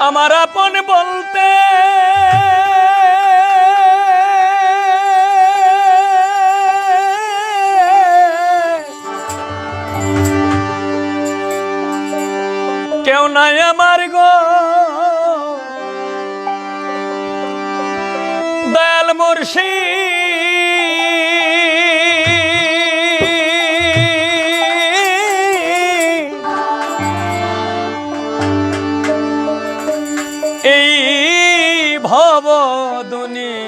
আমার আপন বলতে। কেউ নাই আমার গো। দয়াল মুর্শি ভব দুনিয়া।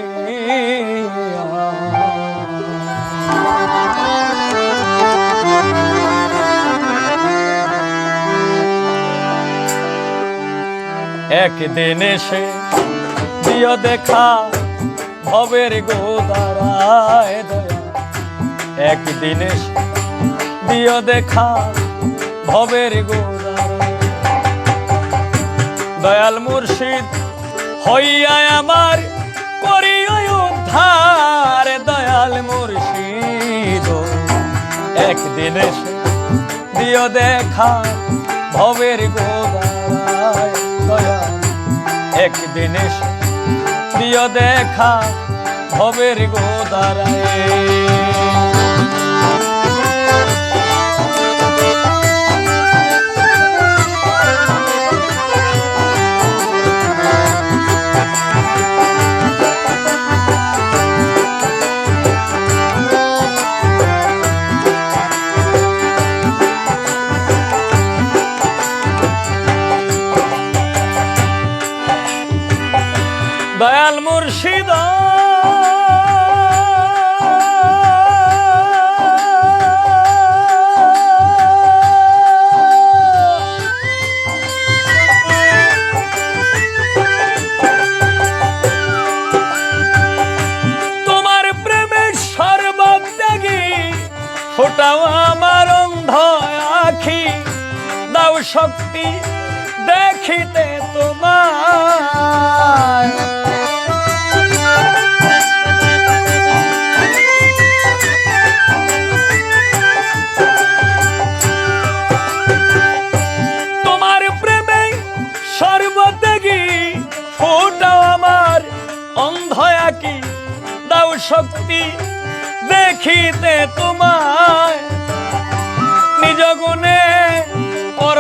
একদিন এসে দিও দেখা ভবের গোদারায় দয়া। একদিন এসে দিও দেখা ভবের গোদারায় দয়াল মুর্শিদ হইয়া আমার করিও উদ্ধার, দয়াল মুর্শিদ। একদিন এসে দিও দেখা ভবের গোদারায় দয়াল। একদিন এসে দিও দেখা ভবের গোদারায় তোমার প্রেমের সর্বত্যাগী ফোটাও আমার অন্ধ আখি। দাও শক্তি দেখিতে তোমার আঁকি দাও শক্তি দেখিতে তোমায়। নিজ গুণে পর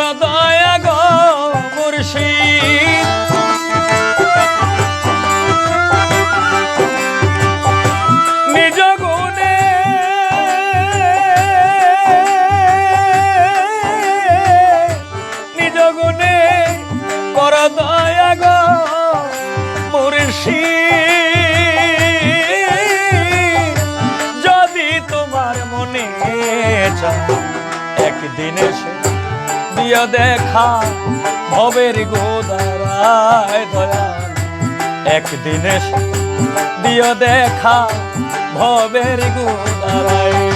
মনে একদিন এসে দিয়া দেখা ভবের গোদারায় দয়া। একদিন এসে দিয়া দেখা ভবের গোদারায়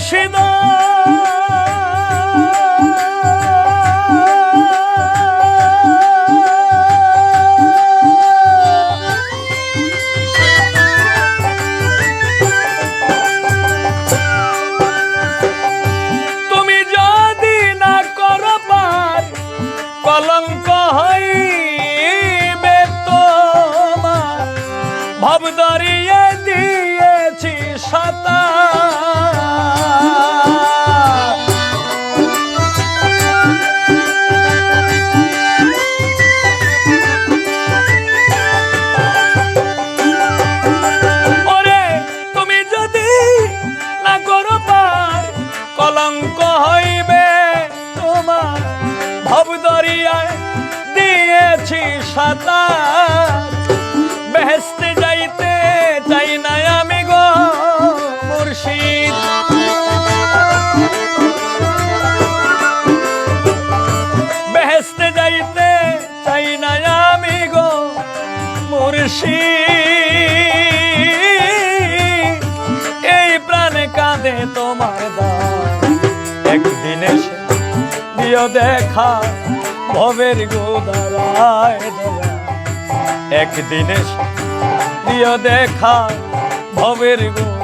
মুর্শিদ হইবে তোমার ভবদরিয়ায় দিয়েছি সাতা বেহেস্তে যাইতে চাই না আমি গো মুর্শিদ। বেহেস্তে যাইতে চাই না আমি গো মুর্শিদ। এই প্রাণে কাঁদে তোমার দা দিও দেখা ভবের গোদারায় একদিন দিও দেখা ভবের গোদারায়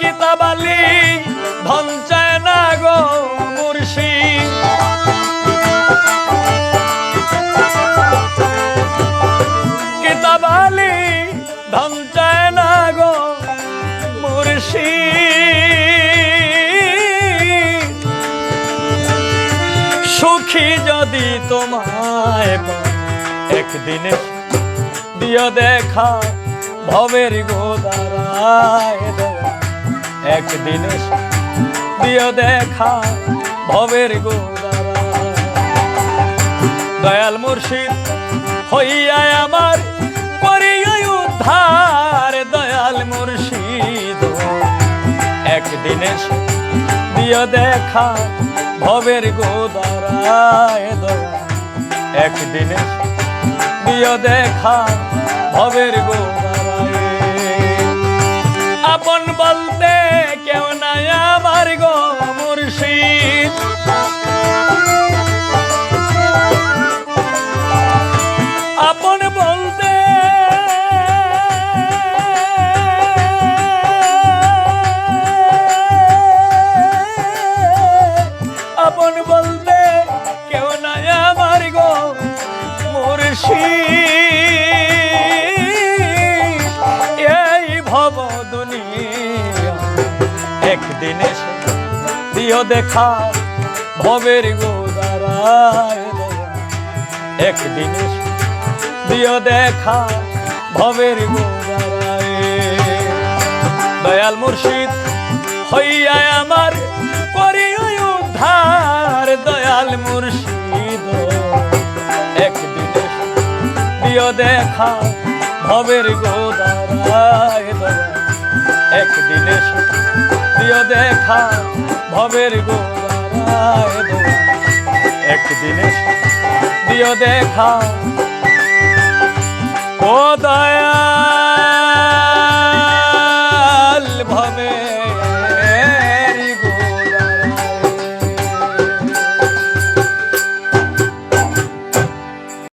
কিতাবালি ধন চায় না গো মুর্শিদ কিতাবালি ধন চায় না গো মুর্শিদ সুখী যদি তোমায় একদিনে দিও দেখা ভবের গোদারায় দয়া একদিনে দিও দেখা ভবের গোদারায় দয়াল মুর্শিদ হইয়া আমার করিয়া উদ্ধার, দয়াল মুর্শিদ। একদিনে দিও দেখা ভবের গোদারায় দয়া। একদিনে দিও দেখা ভবের গোদারায় আপন বলতে একদিন এসে দিও দেখা, ভবের গোদারায় একদিন এসে দিও দেখা, ভবের গোদারায় দয়াল মুর্শিদ হইয়া আমার করি উদ্ধার, দয়াল মুর্শিদ। একদিন দিও দেখা, ভবের গোদারায় একদিন এসে দিও দেখা ভবের গোদারায় দয়া। একদিন দেখা ও দয়া।